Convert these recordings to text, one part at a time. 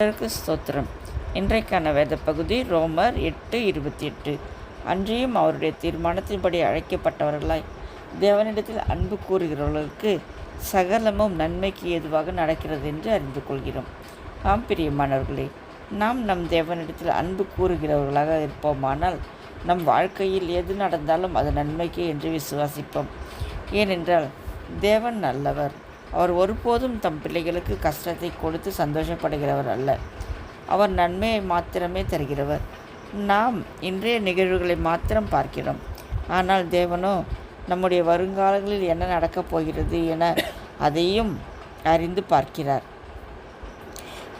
கர்த்தருக்கு ஸ்தோத்திரம். இன்றைக்கான வேத பகுதி ரோமர் எட்டு இருபத்தி எட்டு. அன்றியும் அவருடைய தீர்மானத்தின்படி அழைக்கப்பட்டவர்களாய் தேவனிடத்தில் அன்பு கூறுகிறவர்களுக்கு சகலமும் நன்மைக்கு ஏதுவாக நடக்கிறது என்று அறிந்து கொள்கிறோம். ஆம் பிரியமானவர்களே நாம் நம் தேவனிடத்தில் அன்பு கூறுகிறவர்களாக இருப்போமானால் நம் வாழ்க்கையில் எது நடந்தாலும் அது நன்மைக்கே என்று விசுவாசிப்போம். ஏனென்றால் தேவன் நல்லவர். அவர் ஒருபோதும் தம் பிள்ளைகளுக்கு கஷ்டத்தை கொடுத்து சந்தோஷப்படுகிறவர் அல்ல. அவர் நன்மையை மாத்திரமே தருகிறவர். நாம் இன்றைய நிகழ்வுகளை மாத்திரம் பார்க்கிறோம். ஆனால் தேவனோ நம்முடைய வருங்காலங்களில் என்ன நடக்கப் போகிறது என அதையும் அறிந்து பார்க்கிறார்.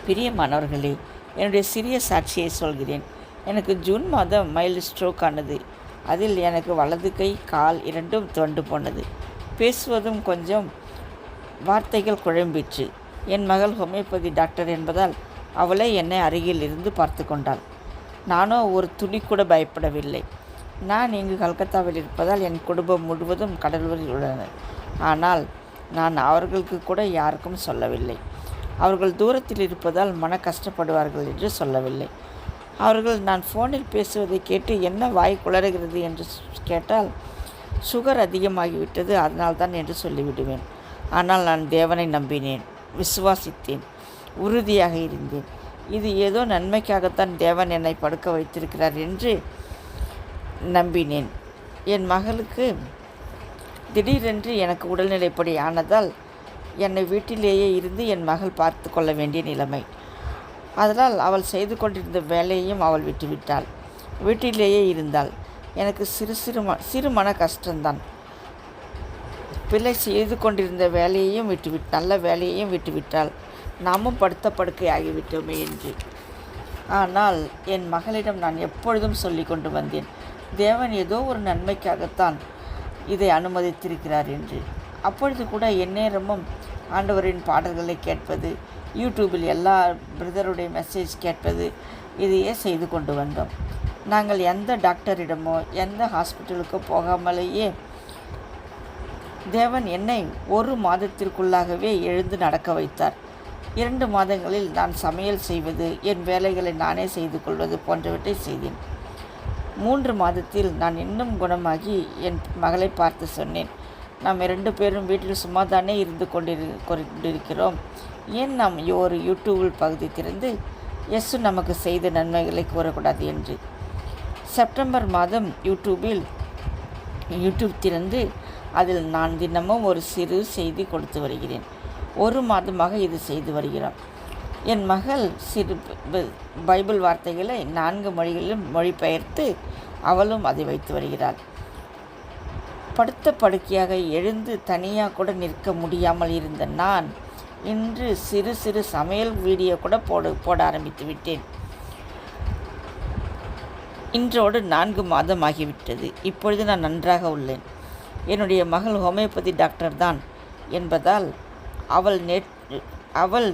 பிரியமானவர்களே என்னுடைய சிறிய சாட்சியை சொல்கிறேன். எனக்கு ஜூன் மாதம் மைல்டு ஸ்ட்ரோக் ஆனது. அதில் எனக்கு வலது கை கால் இரண்டும் தொண்டு போனது. பேசுவதும் கொஞ்சம் வார்த்தைகள் குழம்பிற்று. என் மகள் ஹோமியோபதி டாக்டர் என்பதால் அவளே என்னை அருகில் இருந்து பார்த்து கொண்டாள். நானோ ஒரு துளி கூட பயப்படவில்லை. நான் இங்கு கல்கத்தாவில் இருப்பதால் என் குடும்பம் முழுவதும் கடலூரில் உள்ளனர் ஆனால் நான் அவர்களுக்கு கூட யாருக்கும் சொல்லவில்லை. அவர்கள் தூரத்தில் இருப்பதால் மன கஷ்டப்படுவார்கள் என்று சொல்லவில்லை. அவர்கள் நான் ஃபோனில் பேசுவதை கேட்டு என்ன வாய் குளறுகிறது என்று கேட்டால் சுகர் அதிகமாகிவிட்டது அதனால்தான் என்று சொல்லிவிடுவேன். ஆனால் நான் தேவனை நம்பினேன் விசுவாசித்தேன் உறுதியாக இருந்தேன். இது ஏதோ நன்மைக்காகத்தான் தேவன் என்னை படுக்க வைத்திருக்கிறார் என்று நம்பினேன். என் மகளுக்கு திடீரென்று எனக்கு உடல்நிலைப்படி ஆனதால் என்னை வீட்டிலேயே இருந்து என் மகள் பார்த்து கொள்ள வேண்டிய நிலைமை. அதனால் அவள் செய்து கொண்டிருந்த வேலையையும் அவள் விட்டுவிட்டாள். வீட்டிலேயே இருந்தாள். எனக்கு சிறு சிறு ம சிறு மன கஷ்டம்தான். பிள்ளை செய்து கொண்டிருந்த வேலையையும் விட்டுவிட்டு நல்ல வேலையையும் விட்டுவிட்டால் நாமும் படுத்த படுக்கை ஆகிவிட்டோமே என்று. ஆனால் என் மகளிடம் நான் எப்பொழுதும் சொல்லி கொண்டு வந்தேன் தேவன் ஏதோ ஒரு நன்மைக்காகத்தான் இதை அனுமதித்திருக்கிறார் என்று. அப்பொழுது கூட எந்நேரமும் ஆண்டவரின் பாடல்களை கேட்பது யூடியூபில் எல்லா பிரதருடைய மெசேஜ் கேட்பது இதையே செய்து கொண்டு வந்தோம். நாங்கள் எந்த டாக்டரிடமோ எந்த ஹாஸ்பிட்டலுக்கோ போகாமலேயே தேவன் என்னை ஒரு மாதத்திற்குள்ளாகவே எழுந்து நடக்க வைத்தார். இரண்டு மாதங்களில் நான் சமையல் செய்வது என் வேலைகளை நானே செய்து கொள்வது போன்றவற்றை செய்தேன். மூன்று மாதத்தில் நான் இன்னும் குணமாகி என் மகளை பார்த்து சொன்னேன் நாம் இரண்டு பேரும் வீட்டில் சும்மா தானே இருந்து கொண்டிரு கொண்டிருக்கிறோம். ஏன் நாம் ஒரு யூடியூபில் பகுதி திறந்து எஸ்ஸு நமக்கு செய்த நன்மைகளை கூறக்கூடாது? என்று. செப்டம்பர் மாதம் யூடியூபில் யூடியூப் திறந்து அதில் நான் தினமும் ஒரு சிறு செய்தி கொடுத்து வருகிறேன். ஒரு மாதமாக இது செய்து வருகிறோம் என் மகள் சிறு பைபிள் வார்த்தைகளை நான்கு மொழிகளிலும் மொழிபெயர்த்து அவளும் அதை வைத்து வருகிறாள் படுத்த படுக்கையாக எழுந்து தனியாக கூட நிற்க முடியாமல் இருந்த நான் இன்று சிறு சிறு சமையல் வீடியோ கூட போட போட ஆரம்பித்து விட்டேன். இன்றோடு நான்கு மாதம் ஆகிவிட்டது இப்பொழுது நான் நன்றாக உள்ளேன். என்னுடைய மகள் ஹோமியோபதி டாக்டர் தான் என்பதால் அவள் நேற்று அவள்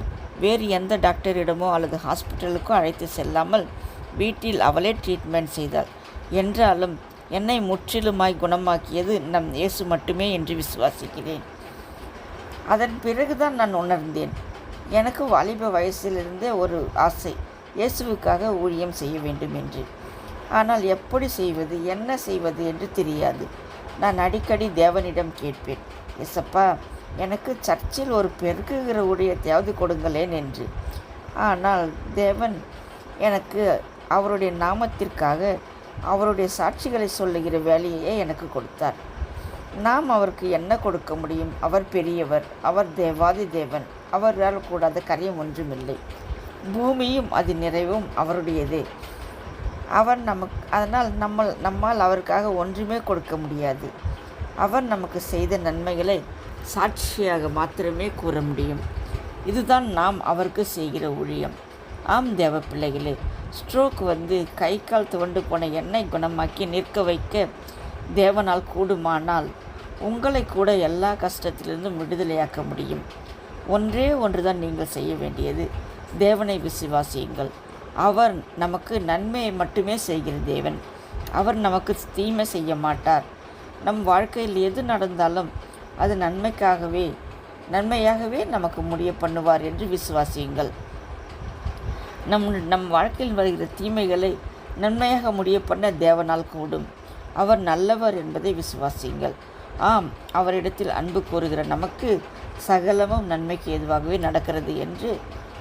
வேறு எந்த டாக்டரிடமோ அல்லது ஹாஸ்பிட்டலுக்கோ அழைத்து செல்லாமல் வீட்டில் அவளே ட்ரீட்மெண்ட் செய்தாள். என்றாலும் என்னை முற்றிலுமாய் குணமாக்கியது நம் இயேசு மட்டுமே என்று விசுவாசிக்கிறேன். அதன் பிறகுதான் நான் உணர்ந்தேன். எனக்கு வாலிப வயசிலிருந்தே ஒரு ஆசை இயேசுவுக்காக ஊழியம் செய்ய வேண்டும் என்று. ஆனால் எப்படி செய்வது என்ன செய்வது என்று தெரியாது. நான் அடிக்கடி தேவனிடம் கேட்பேன் எசப்பா எனக்கு சர்ச்சில் ஒரு பெருக்குகிற ஊழியத்தையாவது கொடுங்களேன் என்று. ஆனால் தேவன் எனக்கு அவருடைய நாமத்திற்காக அவருடைய சாட்சிகளை சொல்லுகிற வேலையே எனக்கு கொடுத்தார். நாம் அவருக்கு என்ன கொடுக்க முடியும்? அவர் பெரியவர் அவர் தேவாதி தேவன் அவரால் கூடாத கரையும் ஒன்றுமில்லை. பூமியும் அது நிறைவும் அவருடையதே. அவர் நமக்கு அதனால் நம்ம நம்மால் அவருக்காக ஒன்றுமே கொடுக்க முடியாது. அவர் நமக்கு செய்த நன்மைகளை சாட்சியாக மாத்திரமே கூற முடியும். இதுதான் நாம் அவருக்கு செய்கிற ஊழியம். ஆம் தேவ பிள்ளைகளே ஸ்ட்ரோக் வந்து கை கால் துவண்டு போன எண்ணெய் குணமாக்கி நிற்க வைக்க தேவனால் கூடுமானால் உங்களை கூட எல்லா கஷ்டத்திலிருந்தும் விடுதலையாக்க முடியும். ஒன்றே ஒன்று தான் நீங்கள் செய்ய வேண்டியது. தேவனை விசுவாசியுங்கள். அவர் நமக்கு நன்மையை மட்டுமே செய்கிற தேவன். அவர் நமக்கு தீமை செய்ய மாட்டார். நம் வாழ்க்கையில் எது நடந்தாலும் அது நன்மைக்காகவே நன்மையாகவே நமக்கு முடிய பண்ணுவார் என்று விசுவாசியுங்கள். நம் நம் வாழ்க்கையில் வருகிற தீமைகளை நன்மையாக முடிய பண்ண தேவனால் கூடும். அவர் நல்லவர் என்பதை விசுவாசியுங்கள். ஆம் அவரிடத்தில் அன்பு கூறுகிற நமக்கு சகலமும் நன்மைக்கு ஏதுவாகவே நடக்கிறது என்று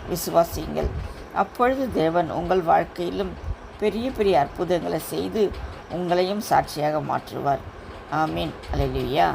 விசுவாசியுங்கள். அப்பொழுது தேவன் உங்கள் வாழ்க்கையிலும் பெரிய பெரிய அற்புதங்களை செய்து உங்களையும் சாட்சியாக மாற்றுவார். ஆமீன். அலையிலுயா